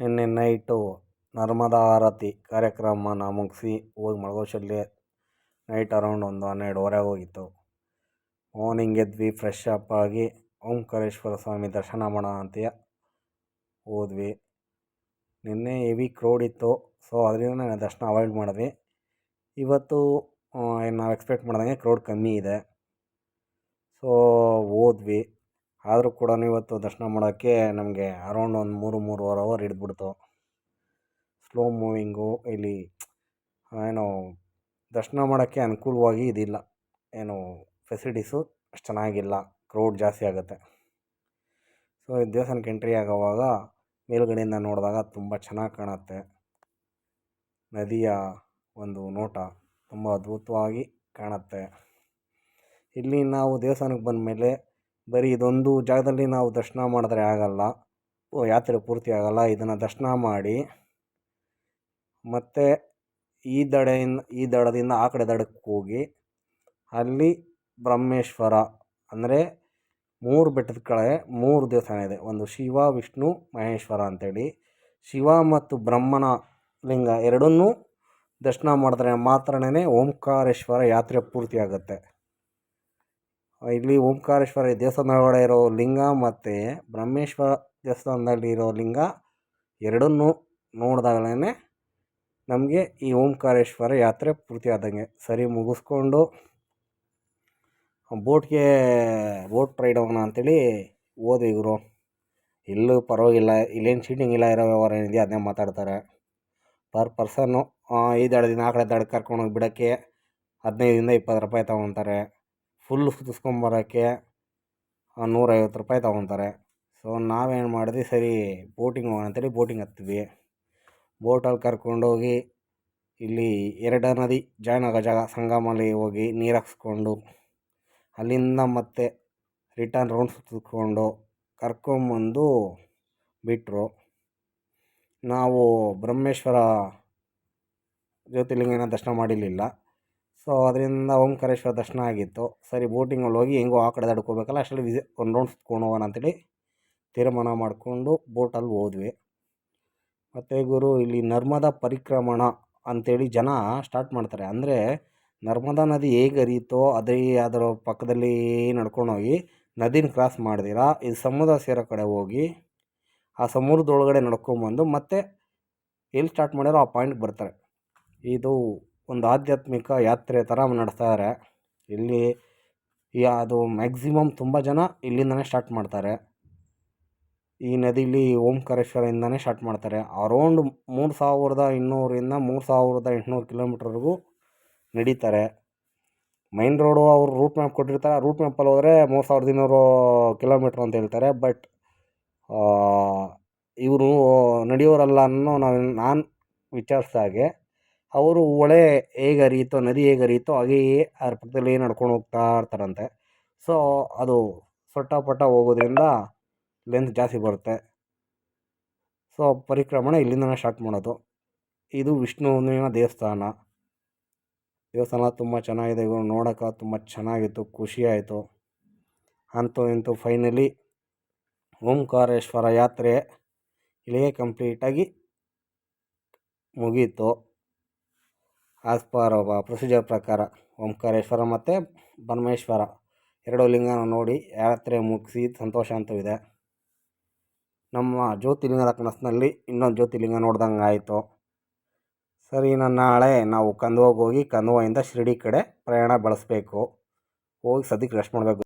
ನಿನ್ನೆ ನೈಟು ನರ್ಮದಾ ಆರತಿ ಕಾರ್ಯಕ್ರಮನ ಮುಗಿಸಿ ಹೋಗಿ ಮಳಗೋಶಲ್ಲಿ ನೈಟ್ ಅರೌಂಡ್ ಒಂದು ಹನ್ನೆರಡುವರೆ ಹೋಗಿತ್ತು. ಮಾರ್ನಿಂಗ್ ಎದ್ವಿ ಫ್ರೆಶ್ ಅಪ್ ಆಗಿ ಓಂಕಾರೇಶ್ವರ ಸ್ವಾಮಿ ದರ್ಶನ ಮಾಡೋಣ ಅಂತ ಹೋದ್ವಿ. ನಿನ್ನೆ ಹೆವಿ ಕ್ರೌಡ್ ಇತ್ತು, ಸೊ ಅದರಿಂದ ನಾನು ದರ್ಶನ ಅವಾಯ್ಡ್ ಮಾಡಿದ್ವಿ. ಇವತ್ತು ನಾವು ಎಕ್ಸ್ಪೆಕ್ಟ್ ಮಾಡ್ದಂಗೆ ಕ್ರೌಡ್ ಕಮ್ಮಿ ಇದೆ. ಸೊ ಹೋದ್ವಿ. ಆದರೂ ಕೂಡ ಇವತ್ತು ದರ್ಶನ ಮಾಡೋಕ್ಕೆ ನಮಗೆ ಅರೌಂಡ್ ಒಂದು ಮೂರು, ಮೂರುವರೆ ಅವರ್ ಹಿಡಿದ್ಬಿಡ್ತು. ಸ್ಲೋ ಮೂವಿಂಗು ಇಲ್ಲಿ, ಏನು, ದರ್ಶನ ಮಾಡೋಕ್ಕೆ ಅನುಕೂಲವಾಗಿ ಇದಿಲ್ಲ. ಏನು ಫೆಸಿಲಿಟೀಸು ಅಷ್ಟು ಚೆನ್ನಾಗಿಲ್ಲ. ಕ್ರೌಡ್ ಜಾಸ್ತಿ ಆಗುತ್ತೆ. ಸೊ ದೇವಸ್ಥಾನಕ್ಕೆ ಎಂಟ್ರಿ ಆಗೋವಾಗ ಮೇಲುಗಡೆಯಿಂದ ನೋಡಿದಾಗ ತುಂಬ ಚೆನ್ನಾಗಿ ಕಾಣುತ್ತೆ. ನದಿಯ ಒಂದು ನೋಟ ತುಂಬ ಅದ್ಭುತವಾಗಿ ಕಾಣುತ್ತೆ. ಇಲ್ಲಿ ನಾವು ದೇವಸ್ಥಾನಕ್ಕೆ ಬಂದಮೇಲೆ ಬರೀ ಇದೊಂದು ಜಾಗದಲ್ಲಿ ನಾವು ದರ್ಶನ ಮಾಡಿದ್ರೆ ಆಗಲ್ಲ. ಯಾತ್ರೆ ಪೂರ್ತಿ ಆಗಲ್ಲ. ಇದನ್ನು ದರ್ಶನ ಮಾಡಿ ಮತ್ತು ಈ ದಡೆಯಿಂದ, ಈ ದಡದಿಂದ ಆ ಕಡೆ ದಡಕ್ಕೆ ಹೋಗಿ ಅಲ್ಲಿ ಬ್ರಹ್ಮೇಶ್ವರ ಅಂದರೆ ಮೂರು ಬೆಟ್ಟದ ಕೆಳಗೆ ಮೂರು ದೇವಸ್ಥಾನ ಇದೆ. ಒಂದು ಶಿವ, ವಿಷ್ಣು, ಮಹೇಶ್ವರ ಅಂತೇಳಿ. ಶಿವ ಮತ್ತು ಬ್ರಹ್ಮನ ಲಿಂಗ ಎರಡನ್ನೂ ದರ್ಶನ ಮಾಡಿದ್ರೆ ಮಾತ್ರನೇ ಓಂಕಾರೇಶ್ವರ ಯಾತ್ರೆ ಪೂರ್ತಿ ಆಗುತ್ತೆ. ಇಲ್ಲಿ ಓಂಕಾರೇಶ್ವರ ದೇವಸ್ಥಾನದ ಒಳಗಡೆ ಇರೋ ಲಿಂಗ ಮತ್ತು ಬ್ರಹ್ಮೇಶ್ವರ ದೇವಸ್ಥಾನದಲ್ಲಿ ಇರೋ ಲಿಂಗ ಎರಡನ್ನು ನೋಡಿದಾಗಲೇ ನಮಗೆ ಈ ಓಂಕಾರೇಶ್ವರ ಯಾತ್ರೆ ಪೂರ್ತಿ ಆದಂಗೆ. ಸರಿ, ಮುಗಿಸ್ಕೊಂಡು ಬೋಟ್ಗೆ ಬೋಟ್ ರೈಡ್ ಹೋಗೋಣ ಅಂಥೇಳಿ ಹೋದ್ವಿ ಇವರು. ಎಲ್ಲೂ ಪರವಾಗಿಲ್ಲ, ಇಲ್ಲೇನು ಚೀಟಿಂಗ್ ಇಲ್ಲ ಇರೋ ವ್ಯವಹಾರ ಏನಿದೆಯೋ ಅದನ್ನೇ ಮಾತಾಡ್ತಾರೆ. ಪರ್ ಪರ್ಸನ್ನು ಈ ದಡದಿಂದ ಆ ಕಡೆ ದಡಕ್ಕೆ ಕರ್ಕೊಂಡೋಗಿ ಬಿಡೋಕ್ಕೆ ಹದಿನೈದರಿಂದ ಇಪ್ಪತ್ತು ರೂಪಾಯಿ ತಗೊತಾರೆ. ಫುಲ್ ಸುತ್ತಿಸ್ಕೊಂಬರೋಕ್ಕೆ ನೂರೈವತ್ತು ರೂಪಾಯಿ ತಗೊತಾರೆ. ಸೊ ನಾವೇನು ಮಾಡಿದ್ವಿ? ಸರಿ ಬೋಟಿಂಗ್ ಹೋಗೋಣ ಅಂತೇಳಿ ಬೋಟಿಂಗ್ ಹತ್ತಿದ್ವಿ ಬೋಟಲ್ಲಿ ಕರ್ಕೊಂಡೋಗಿ ಇಲ್ಲಿ ಎರಡು ನದಿ ಜಾಯ್ನ್ ಆಗೋ ಜಾಗ ಸಂಗಮಲ್ಲಿ ಹೋಗಿ ನೀರು ಹಾಕ್ಸ್ಕೊಂಡು, ಅಲ್ಲಿಂದ ಮತ್ತೆ ರಿಟರ್ನ್ ರೌಂಡ್ ಸುತ್ತಿಸ್ಕೊಂಡು ಕರ್ಕೊಂಬಂದು ಬಿಟ್ಟರು ನಾವು ಬ್ರಹ್ಮೇಶ್ವರ ಜ್ಯೋತಿರ್ಲಿಂಗನ ದರ್ಶನ ಮಾಡಿರಲಿಲ್ಲ. ಸೊ ಅದರಿಂದ ಓಂಕಾರೇಶ್ವರ ದರ್ಶನ ಆಗಿತ್ತು. ಸರಿ, ಬೋಟಿಂಗಲ್ಲಿ ಹೋಗಿ ಹೆಂಗೋ ಆ ಕಡೆ ದಾಡ್ಕೋಬೇಕಲ್ಲ, ಅಷ್ಟರಲ್ಲಿ ವಿಸಿ ಒಂದು ರೌಂಡ್ ಸುತ್ಕೊಂಡು ಹೋಗೋಣ ಅಂತೇಳಿ ತೀರ್ಮಾನ ಮಾಡಿಕೊಂಡು ಬೋಟಲ್ಲಿ ಹೋದ್ವಿ. ಮತ್ತು ಗುರು, ಇಲ್ಲಿ ನರ್ಮದಾ ಪರಿಕ್ರಮಣ ಅಂತೇಳಿ ಜನ ಸ್ಟಾರ್ಟ್ ಮಾಡ್ತಾರೆ. ಅಂದರೆ ನರ್ಮದಾ ನದಿ ಹೇಗೆ ಹರಿಯುತ್ತೋ ಅದೇ ಅದರ ಪಕ್ಕದಲ್ಲಿ ನಡ್ಕೊಂಡೋಗಿ ನದಿನ ಕ್ರಾಸ್ ಮಾಡಿದಿರಾ, ಈ ಸಮುದ್ರ ಸೇರೋ ಕಡೆ ಹೋಗಿ ಆ ಸಮುದ್ರದೊಳಗಡೆ ನಡ್ಕೊಂಬಂದು ಮತ್ತೆ ಎಲ್ಲಿ ಸ್ಟಾರ್ಟ್ ಮಾಡ್ಯಾರೋ ಆ ಪಾಯಿಂಟ್ಗೆ ಬರ್ತಾರೆ. ಇದು ಒಂದು ಆಧ್ಯಾತ್ಮಿಕ ಯಾತ್ರೆ ಥರ ನಡೆಸ್ತಾರೆ ಇಲ್ಲಿ ಅದು ಮ್ಯಾಕ್ಸಿಮಮ್ ತುಂಬ ಜನ ಇಲ್ಲಿಂದಲೇ ಸ್ಟಾರ್ಟ್ ಮಾಡ್ತಾರೆ. ಈ ನದಿಲಿ ಓಂಕಾರೇಶ್ವರದಿಂದನೇ ಸ್ಟಾರ್ಟ್ ಮಾಡ್ತಾರೆ. ಅರೌಂಡ್ ಮೂರು ಸಾವಿರದ ಇನ್ನೂರರಿಂದ ಮೂರು ಸಾವಿರದ ಎಂಟುನೂರು ಕಿಲೋಮೀಟ್ರ್ವರೆಗೂ ನಡೀತಾರೆ. ಮೈನ್ ರೋಡು ಅವರು ರೂಟ್ ಮ್ಯಾಪ್ ಕೊಟ್ಟಿರ್ತಾರೆ. ರೂಟ್ ಮ್ಯಾಪಲ್ಲಿ ಹೋದರೆ ಮೂರು ಸಾವಿರದ ಇನ್ನೂರು ಕಿಲೋಮೀಟ್ರ್ ಅಂತ ಹೇಳ್ತಾರೆ. ಬಟ್ ಇವರು, ನಡೆಯೋರಲ್ಲ ಅನ್ನೋ ನಾನು ನಾನು ವಿಚಾರಿಸ್ದಾಗೆ ಅವರು ಹೊಳೆ ಹೇಗೆ ಹರಿಯುತ್ತೋ, ನದಿ ಹೇಗೆ ಹರಿಯುತ್ತೋ ಹಾಗೆಯೇ ಅದ್ರ ಪಕ್ಕದಲ್ಲೇ ನಡ್ಕೊಂಡು ಹೋಗ್ತಾ ಇರ್ತಾರಂತೆ. ಸೊ ಅದು ಸೊಟ್ಟ ಪಟ್ಟ ಹೋಗೋದ್ರಿಂದ ಲೆಂತ್ ಜಾಸ್ತಿ ಬರುತ್ತೆ. ಸೊ ಪರಿಕ್ರಮಣ ಇಲ್ಲಿಂದನೇ ಸ್ಟಾರ್ಟ್ ಮಾಡೋದು. ಇದು ವಿಷ್ಣುವಿನ ದೇವಸ್ಥಾನ. ದೇವಸ್ಥಾನ ತುಂಬ ಚೆನ್ನಾಗಿದೆ, ಇವರು ನೋಡೋಕೆ ತುಂಬ ಚೆನ್ನಾಗಿತ್ತು ಖುಷಿ ಆಯಿತು ಅಂತೂ ಇಂತೂ ಫೈನಲಿ ಓಂಕಾರೇಶ್ವರ ಯಾತ್ರೆ ಇಲ್ಲಿಗೆ ಕಂಪ್ಲೀಟಾಗಿ ಮುಗೀತು. ಆಸ್ ಪರ್ ಪ್ರೊಸೀಜರ್ ಪ್ರಕಾರ ಓಂಕಾರೇಶ್ವರ ಮತ್ತು ಬ್ರಹ್ಮೇಶ್ವರ ಎರಡು ಲಿಂಗನ ನೋಡಿ ಯಾತ್ರೆ ಮುಗಿಸಿ ಸಂತೋಷ ಅಂತೂ ಇದೆ ನಮ್ಮ ಜ್ಯೋತಿರ್ಲಿಂಗದ ಕನಸಿನಲ್ಲಿ ಇನ್ನೊಂದು ಜ್ಯೋತಿರ್ಲಿಂಗ ನೋಡ್ದಂಗೆ ಆಯಿತು. ಸರಿ ನಾನು ನಾಳೆ ನಾವು ಕಂದ್ವಾಗೆ ಹೋಗಿ ಕಂದುವಾಯಿಂದ ಶಿರಡಿ ಕಡೆ ಪ್ರಯಾಣ ಬೆಳೆಸ್ಬೇಕು. ಹೋಗಿ ಸದ್ಯಕ್ಕೆ ರೆಸ್ಟ್ ಮಾಡಬೇಕು.